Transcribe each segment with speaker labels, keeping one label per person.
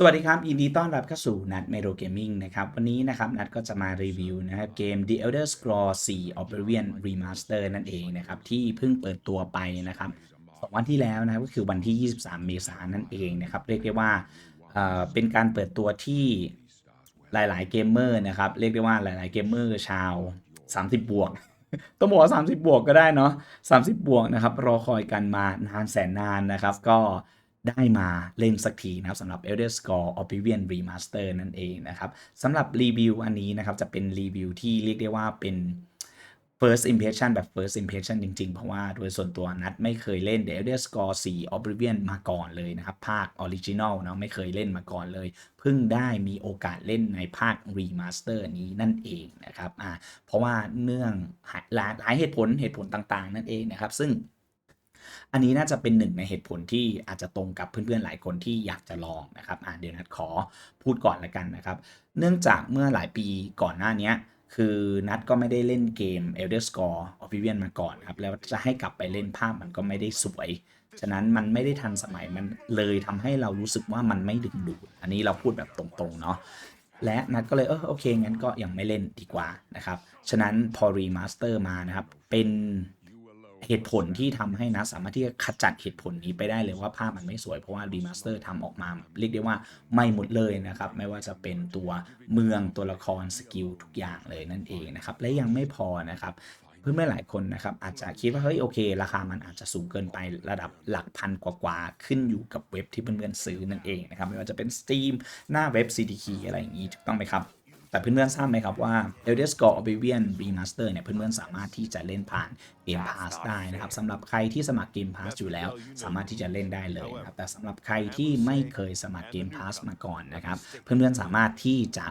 Speaker 1: สวัสดีครับยินดีต้อนรับเข้าสู่นัดเมโ o เกมมิ่งนะครับ วันนี้นะครับนัดก็จะมารีวิวนะครับเกม The Elder Scrolls 4 Oblivion Remaster นั่นเองนะครับที่เพิ่งเปิดตัวไปนะครับสองวันที่แล้วนะครับก็คือวันที่ 23 เมษายนนั่นเองนะครับเรียกได้ว่าเเป็นการเปิดตัวที่หลาย ๆ เกมเมอร์นะครับเรียกได้ว่าหลาย ๆ เกมเมอร์ชาว 30 บวกต้องบอกว่า30 บวกก็ได้เนาะ30 บวกนะครับรอคอยกันมานานแสนนานนะครับก็ ได้มาเล่นสักทีนะครับสำหรับ Elder Scrolls Oblivion Remaster นั่นเองนะครับสำหรับรีวิวอันนี้นะครับจะเป็นรีวิวที่เรียกได้ว่าเป็น first impression แบบ first impression จริง ๆ เพราะว่าโดยส่วนตัวนัดไม่เคยเล่น The Elder Scrolls 4 Oblivion มาก่อนเลยนะครับ ภาค original เนาะไม่เคยเล่นมาก่อนเลย เพิ่งได้มีโอกาสเล่นในภาค remaster นี้นั่นเองนะครับอ่าเพราะว่าเนื่องหลายหลายเหตุผลเหตุผลต่างๆ นั่นเองนะครับ ซึ่ง อันนี้น่าจะเป็นหนึ่งในเหตุผลที่อาจจะตรงกับเพื่อนๆหลายคนที่อยากจะลองนะครับอ่าเดี๋ยวนัดขอพูดก่อนละกันนะครับ เนื่องจากเมื่อหลายปีก่อนหน้านี้คือนัดก็ไม่ได้เล่นเกม Elder Scrolls Oblivion มาก่อนครับ แล้วจะให้กลับไปเล่นภาพมันก็ไม่ได้สวย ฉะนั้นมันไม่ได้ทันสมัยมันเลยทำให้เรารู้สึกว่ามันไม่ดึงดูด อันนี้เราพูดแบบตรงๆเนาะและนัดก็เลยเออโอเคงั้นก็ยังไม่เล่นดีกว่านะครับ ฉะนั้นพอรีมาสเตอร์มานะครับ เป็น เหตุผลที่ทำให้นะสามารถที่จะขจัดเหตุผลนี้ไปได้เลยว่าภาพมันไม่สวย เพราะว่ารีมาสเตอร์ทำออกมาเรียกได้ว่าไม่หมดเลยนะครับ ไม่ว่าจะเป็นตัวเมืองตัวละครสกิลทุกอย่างเลยนั่นเองนะครับ และยังไม่พอนะครับเพื่อนๆหลายคนนะครับอาจจะคิดว่าเฮ้ยโอเค ราคามันอาจจะสูงเกินไประดับหลักพันกว่าๆขึ้นอยู่กับเว็บที่เพื่อนๆซื้อนั่นเองนะครับไม่ว่าจะเป็น Steam หน้าเว็บ CDK อะไรอย่างนี้ถูกต้องไหมครับ แต่เพื่อนๆทราบไหมครับว่า Elder Scrolls Oblivion Remaster เนี่ยเพื่อนๆสามารถที่จะเล่นผ่าน Game Pass ได้นะครับสำหรับใครที่สมัคร Game Pass อยู่แล้ว สามารถที่จะเล่นได้เลยนะครับแต่สำหรับใครที่ไม่เคยสมัคร Game Pass มาก่อนนะครับเพื่อนๆสามารถที่จะ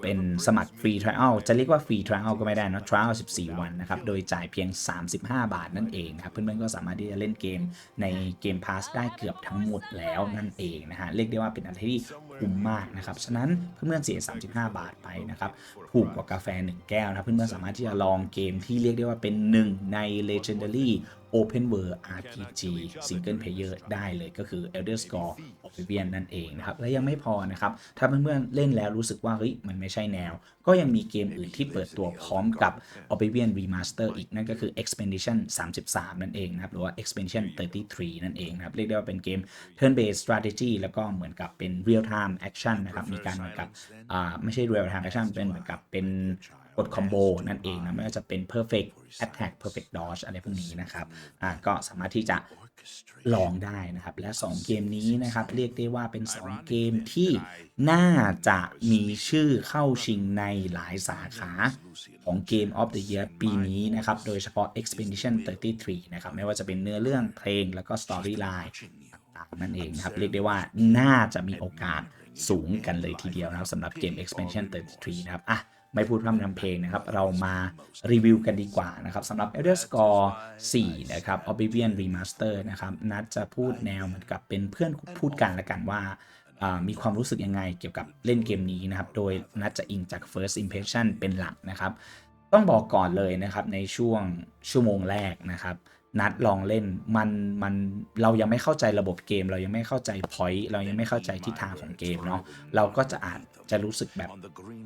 Speaker 1: เป็นสมัครฟรี trial จะเรียกว่าฟรี trial ก็ไม่ได้นะ trial 14 วันนะครับ โดยจ่ายเพียง 35 บาทนั่นเองนะครับ เพื่อนๆก็สามารถที่จะเล่นเกมในเกม Pass ได้เกือบทั้งหมดแล้วนั่นเองนะฮะ เรียกได้ว่าเป็นอะไรที่คุ้มมากนะครับ ฉะนั้นเพื่อนๆเสีย 35 บาทไปนะครับ ถูกกว่ากาแฟ 1 แก้วนะ เพื่อนๆสามารถที่จะลองเกมที่เรียกได้ว่าเป็นหนึ่งใน Legendary Open World RPG Single Player ได้เลยก็คือ Elder Scrolls Oblivion นั่นเองนะครับและยังไม่พอนะครับ ถ้าเพื่อนๆเล่นแล้วรู้สึกว่าเฮ้ยมันไม่ใช่แนว ก็ยังมีเกมอื่นที่เปิดตัวพร้อมกับ Oblivion Remaster อีกนั่นก็คือ Expedition 33 นั่นเองนะครับ หรือว่า Expedition 33 นั่นเองนะครับ เรียกได้ว่าเป็นเกม Turn Based Strategy แล้วก็เหมือนกับเป็น Real Time Action นะครับมีการเหมือนกับอ่าไม่ใช่ Real Time Action เป็นเหมือนกับเป็น กดคอมโบนั่นเองนะไม่ว่าจะเป็น perfect attack perfect dodge อะไรพวกนี้นะครับอ่าก็สามารถที่จะลองได้นะครับ และ 2 เกมนี้นะครับ เรียกได้ว่าเป็น 2 เกมที่น่าจะมีชื่อเข้าชิงในหลายสาขาของ Game of the Year ปีนี้นะครับ โดยเฉพาะ Expedition 33 นะครับ ไม่ว่าจะเป็นเนื้อเรื่องเพลงแล้วก็ Storyline ต่างๆนั่นเองนะครับ เรียกได้ว่าน่าจะมีโอกาสสูงกันเลยทีเดียวนะครับสำหรับเกม Expansion 33 นะครับอะ ไม่พูดพร่ำทำเพลงนะครับ เรามารีวิวกันดีกว่านะครับสำหรับ Elder Scrolls 4นะครับ Oblivion Remaster นะครับ นัดจะพูดแนวเหมือนกับเป็นเพื่อนพูดกันละกันว่าอ่ามีความรู้สึกยังไงเกี่ยวกับเล่นเกมนี้นะครับ โดยนัดจะอิงจาก first impression เป็นหลักนะครับ ต้องบอกก่อนเลยนะครับในช่วงชั่วโมงแรกนะครับ นัดลองเล่นมันมันเรายังไม่เข้าใจระบบเกม เรายังไม่เข้าใจ point เรายังไม่เข้าใจทิศทางของเกมเนาะเราก็จะอาจจะรู้สึกแบบ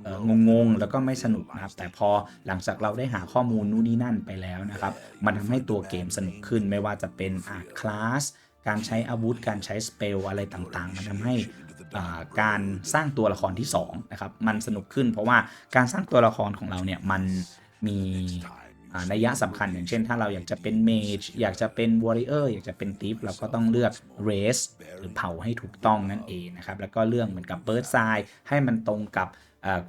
Speaker 1: เอองงๆ แล้วก็ไม่สนุกนะครับ แต่พอหลังจากเราได้หาข้อมูลนู่นนี่นั่นไปแล้วนะครับ มันทำให้ตัวเกมสนุกขึ้นไม่ว่าจะเป็นอาคลาสการใช้อาวุธ การใช้สเปลอะไรต่างๆ มันทำให้การสร้างตัวละครที่2นะครับมันสนุกขึ้น เพราะว่าการสร้างตัวละครของเราเนี่ยมันมี นัยยะสำคัญอย่างเช่น ถ้าเราอยากจะเป็นเมจอยากจะเป็นวอริเออร์อยากจะเป็นทีฟเราก็ต้องเลือกเรสหรือเผ่าให้ถูกต้องนั่นเองนะครับ แล้วก็เรื่องเหมือนกับเบิร์ดไซให้มันตรงกับ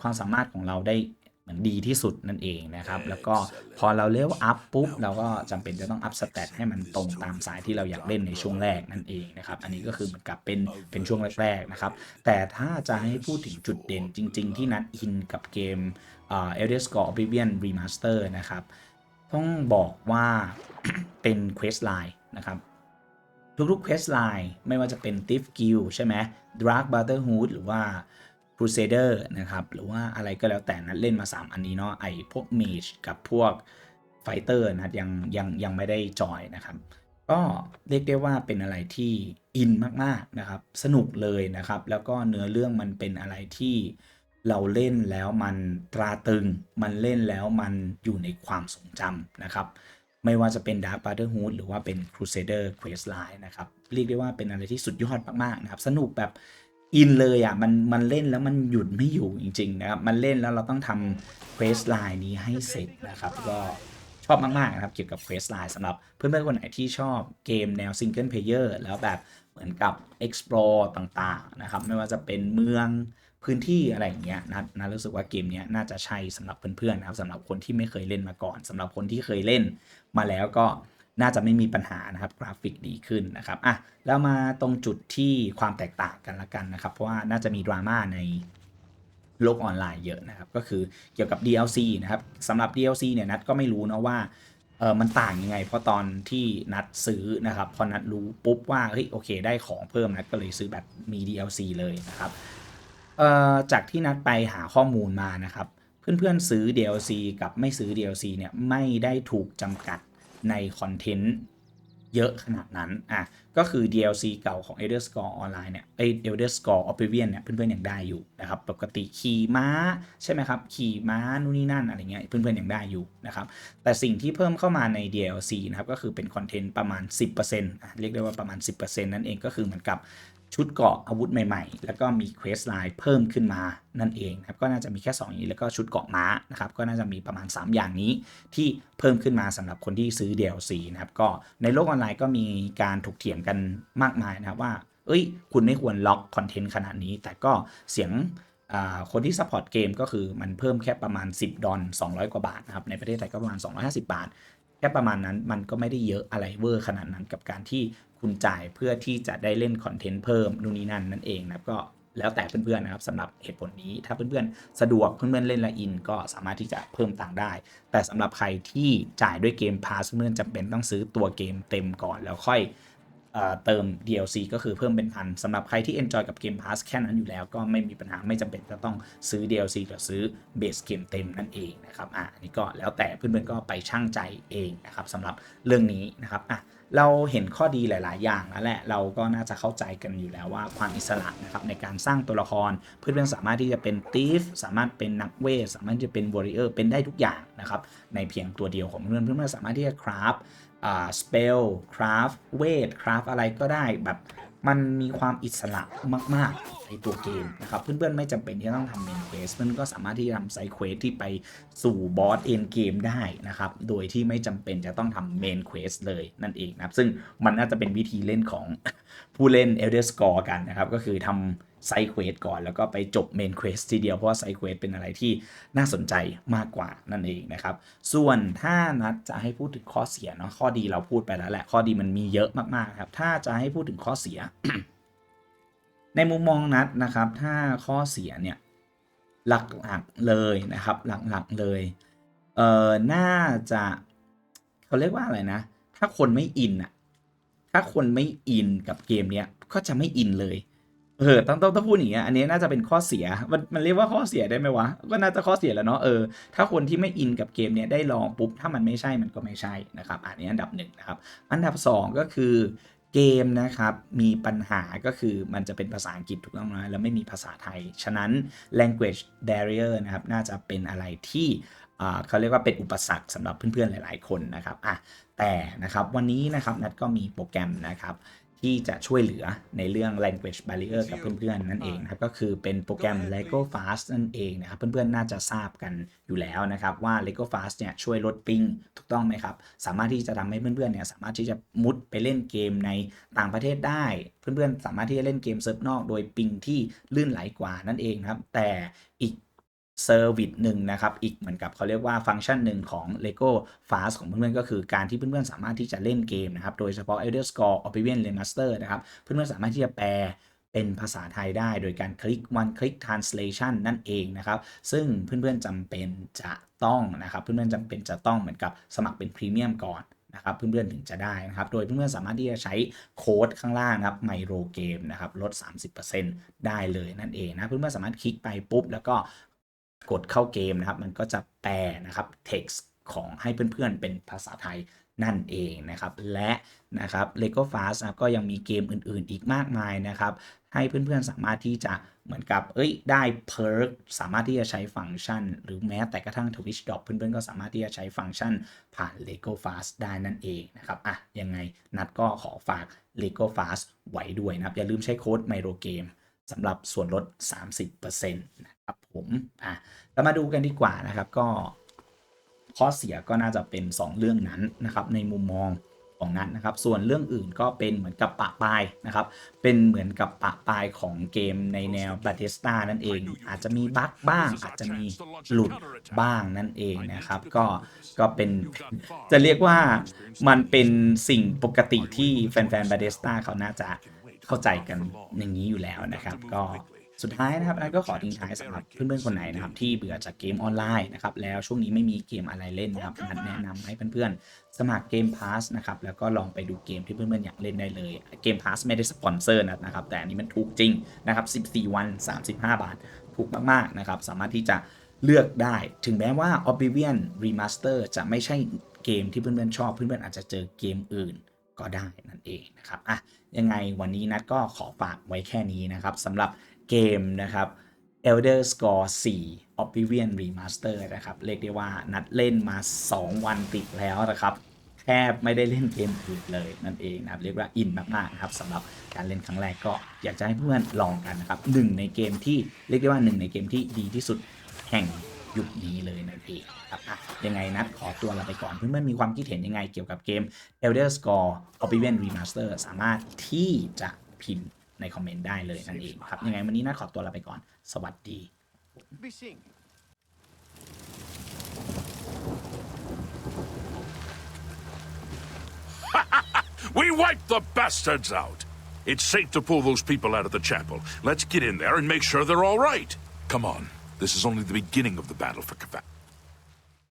Speaker 1: ความสามารถของเราได้เหมือนดีที่สุดนั่นเองนะครับ แล้วก็พอเราเลเวลอัพปุ๊บ เราก็จำเป็นจะต้องอัพสเตตให้มันตรงตามสายที่เราอยากเล่นในช่วงแรกนั่นเองนะครับ อันนี้ก็คือเหมือนกับเป็นเป็นช่วงแรกๆนะครับ แต่ถ้าจะให้พูดถึงจุดเด่นจริง ๆ ที่นัดอินกับเกมเอ่อ Elder Scrolls Oblivion Remaster นะครับ ต้องบอกว่าเป็น quest line นะครับ ทุกๆ quest line ไม่ว่าจะเป็น Thief Guild ใช่ไหม Dark Brotherhood หรือว่า Crusader นะครับ หรือว่าอะไรก็แล้วแต่นะเล่นมา 3 อันนี้เนาะไอพวก Mage กับพวก Fighter นะยังยังยังไม่ได้จอยนะครับ ก็เรียกได้ว่าเป็นอะไรที่อินมากๆนะครับ สนุกเลยนะครับ แล้วก็เนื้อเรื่องมันเป็นอะไรที่ เราเล่นแล้วมันตราตรึง มันเล่นแล้วมันอยู่ในความทรงจำนะครับ ไม่ว่าจะเป็น Dark Brotherhood หรือว่าเป็น Crusader Questline นะครับ เรียกได้ว่าเป็นอะไรที่สุดยอดมาก ๆ นะครับ สนุกแบบอินเลยอะมันมันเล่นแล้วมันหยุดไม่อยู่จริง ๆ นะครับ มันเล่นแล้วเราต้องทำ Questline นี้ให้เสร็จนะครับก็ชอบมาก ๆ นะครับ เกี่ยวกับ Questline สำหรับเพื่อน ๆ คนไหนที่ชอบเกมแนว Single Player แล้วแบบเหมือนกับ explore ต่าง ๆ นะครับ ไม่ว่าจะเป็นเมือง พื้นที่อะไรอย่างเงี้ยนะนะรู้สึกว่าเกมเนี้ยน่าจะใช่สำหรับเพื่อนๆนะครับสำหรับคนที่ไม่เคยเล่นมาก่อนสำหรับคนที่เคยเล่นมาแล้วก็น่าจะไม่มีปัญหานะครับกราฟิกดีขึ้นนะครับอะแล้วมาตรงจุดที่ความแตกต่างกันละกันนะครับ เพราะว่าน่าจะมีดราม่าในโลกออนไลน์เยอะนะครับ ก็คือเกี่ยวกับ DLC นะครับสำหรับ DLC เนี่ยนัดก็ไม่รู้นะว่าเออมันต่างยังไง เพราะตอนที่นัดซื้อนะครับ พอนัดรู้ปุ๊บว่าเฮ้ยโอเค ได้ของเพิ่มนัดก็เลยซื้อแบบมี DLC เลยนะครับ เอ่อจากที่นัดไปหาข้อมูลมานะครับ เพื่อนๆซื้อ DLC กับไม่ซื้อ DLC เนี่ยไม่ได้ถูกจำกัดในคอนเทนต์เยอะขนาดนั้น อะ ก็คือ DLC เก่าของ Elder Scroll Online เนี่ยไอ Elder Scroll Oblivion เนี่ย เพื่อนๆยังได้อยู่นะครับ ปกติขี่ม้าใช่ไหมครับ ขี่ม้านู่นนี่นั่นอะไรเงี้ย เพื่อนๆยังได้อยู่นะครับ แต่สิ่งที่เพิ่มเข้ามาใน DLC นะครับ ก็คือเป็นคอนเทนต์ประมาณ 10%อะเรียกได้ว่าประมาณ 10%นั่นเองก็คือเหมือนกับ ชุดเกราะอาวุธใหม่ๆ แล้วก็มีเควสไลน์เพิ่มขึ้นมานั่นเองนะครับก็น่าจะมีแค่ 2 อย่างนี้แล้วก็ชุดเกราะม้านะครับก็น่าจะมีประมาณ 3 อย่างนี้ที่เพิ่มขึ้นมาสำหรับคนที่ซื้อ DLC นะครับก็ในโลกออนไลน์ก็มีการถกเถียงกันมากมายนะครับว่าเอ้ย คุณไม่ควรล็อกคอนเทนต์ขนาดนี้ แต่ก็เสียงคนที่ซัพพอร์ตเกมก็คือมันเพิ่มแค่ประมาณ 10 ดอล200 กว่าบาทนะครับ ในประเทศไทยก็ประมาณ 250 บาท แค่ประมาณนั้นมันก็ไม่ได้เยอะอะไรเวอร์ขนาดนั้นกับการที่คุณจ่ายเพื่อที่จะได้เล่นคอนเทนต์เพิ่มนู่นนี่นั่นนั่นเองนะครับก็แล้วแต่เพื่อนๆนะครับสำหรับเหตุผลนี้ถ้าเพื่อนๆสะดวกเพื่อนๆเล่นละอิน ก็สามารถที่จะเพิ่มตังค์ได้ แต่สำหรับใครที่จ่ายด้วยเกมพาสเพื่อนจำเป็นต้องซื้อตัวเกมเต็มก่อนแล้วค่อย เติม DLC ก็คือเพิ่มเป็นพันสำหรับใครที่ enjoy กับเกมพาสแค่นั้นอยู่แล้วก็ไม่มีปัญหาไม่จำเป็นจะต้องซื้อ DLC หรือซื้อเบสเกมเต็มนั่นเองนะครับอะอันนี้ก็แล้วแต่เพื่อนๆก็ไปช่างใจเองนะครับสำหรับเรื่องนี้นะครับอะเราเห็นข้อดีหลาย ๆ อย่างแล้วแหละ เราก็น่าจะเข้าใจกันอยู่แล้วว่าความอิสระนะครับในการสร้างตัวละคร เพื่อนๆสามารถที่จะเป็นตีฟสามารถเป็นนักเวทสามารถที่จะเป็นวอริเออร์เป็นได้ทุกอย่างนะครับในเพียงตัวเดียวของเพื่อนเพื่อนๆสามารถที่จะคราฟ สเปลคราฟเวทคราฟอะไรก็ได้แบบมันมีความอิสระมาก ๆ ในตัวเกมนะครับ เพื่อน ๆ ไม่จำเป็นที่ต้องทำเมนเควสเพื่อนก็สามารถที่จะทำไซเควสที่ไปสู่บอสเอ็นเกมได้นะครับ โดยที่ไม่จำเป็นจะต้องทำเมนเควสเลยนั่นเองนะครับ ซึ่งมันน่าจะเป็นวิธีเล่นของผู้เล่น Elder Scroll กันนะครับ ก็คือทำ ไซเควสก่อน แล้วก็ไปจบเมนเควสทีเดียวเพราะว่าไซเควสเป็นอะไรที่น่าสนใจมากกว่านั่นเองนะครับ ส่วนถ้านัดจะให้พูดถึงข้อเสียเนาะข้อดีเราพูดไปแล้วแหละ ข้อดีมันมีเยอะมากๆครับ ถ้าจะให้พูดถึงข้อเสีย ในมุมมองนัดนะครับ ถ้าข้อเสียเนี่ยหลักๆเลยนะครับ หลักๆเลยเอ่อน่าจะเขาเรียกว่าอะไรนะ ถ้าคนไม่อินอะถ้าคนไม่อินกับเกมเนี้ยก็จะไม่อินเลย เออต้องต้องต้องพูดอย่างเงี้ยอันนี้น่าจะเป็นข้อเสียมันมันเรียกว่าข้อเสียได้ไหมวะก็น่าจะข้อเสียแล้วเนาะเออถ้าคนที่ไม่อินกับเกมเนี้ยได้ลองปุ๊บถ้ามันไม่ใช่มันก็ไม่ใช่นะครับอันนี้อันดับหนึ่งนะครับอันดับสองก็คือเกมนะครับมีปัญหาก็คือมันจะเป็นภาษาอังกฤษถูกต้องไหมแล้วไม่มีภาษาไทย ฉะนั้น language barrier นะครับน่าจะเป็นอะไรที่เขาเรียกว่าเป็นอุปสรรคสำหรับเพื่อนๆหลาย ๆ คนนะครับอะแต่นะครับวันนี้นะครับนัดก็มีโปรแกรมนะครับ ที่จะช่วยเหลือในเรื่อง language barrier กับเพื่อนๆ นั่นเองนะครับ ก็คือเป็นโปรแกรม Lego Fast นั่นเองนะครับ เพื่อนๆ น่าจะทราบกันอยู่แล้วนะครับ ว่า Lego Fast เนี่ยช่วยลดปิงถูกต้องไหมครับ สามารถที่จะทำให้เพื่อนๆ เนี่ยสามารถที่จะมุดไปเล่นเกมในต่างประเทศได้ เพื่อนๆ สามารถที่จะเล่นเกมเซิร์ฟนอก โดยปิงที่ลื่นไหลกว่านั่นเองครับ แต่อีก เซอร์วิสหนึ่งนะครับ อีกเหมือนกับเขาเรียกว่าฟังก์ชันหนึ่งของ Lego Fast ของเพื่อนๆ ก็คือการที่เพื่อนๆ สามารถที่จะเล่นเกมนะครับ โดยเฉพาะ Elder Scroll Oblivion Remaster นะครับ เพื่อนๆ สามารถที่จะแปลเป็นภาษาไทยได้โดยการคลิก one click translation นั่นเองนะครับ ซึ่งเพื่อนๆจำเป็นจะต้องนะครับ เพื่อนๆจำเป็นจะต้องเหมือนกับสมัครเป็นพรีเมียมก่อนนะครับเพื่อนๆถึงจะได้นะครับ โดยเพื่อนๆสามารถที่จะใช้โค้ดข้างล่างนะครับไมโรเกมนะครับลด 30%ได้เลยนั่นเองนะเพื่อนๆสามารถคลิกไปปุ๊บ แล้วก็ กดเข้าเกมนะครับ มันก็จะแปลนะครับ text ของให้เพื่อนๆเป็นภาษาไทยนั่นเองนะครับ และนะครับ Lego Fast นะก็ยังมีเกมอื่นๆ อีกมากมายนะครับ ให้เพื่อนๆสามารถที่จะเหมือนกับเอ้ยได้เพิร์กสามารถที่จะใช้ฟังก์ชัน หรือแม้แต่กระทั่ง Twitch Drop เพื่อนๆก็สามารถที่จะใช้ฟังก์ชันผ่าน Lego Fast ได้นั่นเองนะครับอะยังไงนัดก็ขอฝาก Lego Fast ไว้ด้วยนะครับ อย่าลืมใช้โค้ด Micro Game สำหรับส่วนลด 30%นะครับผมอะเรามาดูกันดีกว่านะครับก็ข้อเสียก็น่าจะเป็น 2 เรื่องนั้นนะครับในมุมมองของนัดนะครับ ส่วนเรื่องอื่นก็เป็นเหมือนกับปะปลายนะครับ เป็นเหมือนกับปะปลายของเกมในแนวบ a เ e สตานั่นเอง อาจจะมีบั๊กบ้าง อาจจะมีหลุดบ้างนั่นเองนะครับ ก็ก็เป็นจะเรียกว่ามันเป็นสิ่งปกติที่แฟนๆบ a เ e สตาเขาน่าจะ เข้าใจกันอย่างนี้อยู่แล้วนะครับ ก็สุดท้ายนะครับนัทก็ขอทิ้งท้ายสำหรับเพื่อนๆคนไหนนะครับที่เบื่อจากเกมออนไลน์นะครับแล้วช่วงนี้ไม่มีเกมอะไรเล่นนะครับนัทแนะนำให้เพื่อนๆ สมัครเกมพาสนะครับแล้วก็ลองไปดูเกมที่เพื่อนๆอยากเล่นได้เลยเกมพาสไม่ได้สปอนเซอร์นะครับ แต่อันนี้มันถูกจริงนะครับ 14 วัน 35 บาท ถูกมากๆนะครับ สามารถที่จะเลือกได้ ถึงแม้ว่า Oblivion Remaster จะไม่ใช่เกมที่เพื่อนๆชอบ เพื่อนๆอาจจะเจอเกมอื่น ก็ได้นั่นเองนะครับอะยังไงวันนี้นัดก็ขอฝากไว้แค่นี้นะครับสำหรับเกมนะครับ Elder Scroll 4 Oblivion Remaster นะครับ เรียกได้ว่านัดเล่นมา 2 วันติดแล้วนะครับแทบไม่ได้เล่นเกมอื่นเลยนั่นเองนะครับเรียกว่าอินมากๆนะครับสำหรับการเล่นครั้งแรกก็อยากจะให้เพื่อนลองกันนะครับหนึ่งในเกมที่เรียกได้ว่าหนึ่งในเกมที่ดีที่สุดแห่ง ยุคนี้เลยนั่นเองครับอะยังไงนัดขอตัวลาไปก่อน เพื่อนๆมีความคิดเห็นยังไงเกี่ยวกับเกม Elder Scrolls Oblivion Remaster สามารถที่จะพิมพ์ในคอมเมนต์ได้เลยนั่นเองครับยังไงวันนี้นัดขอตัวลาไปก่อน สวัสดี
Speaker 2: We wiped the bastards out. It's safe to pull those people out of the chapel. Let's get in there and make sure they're all right. Come on. This is only the beginning of the battle for Kava.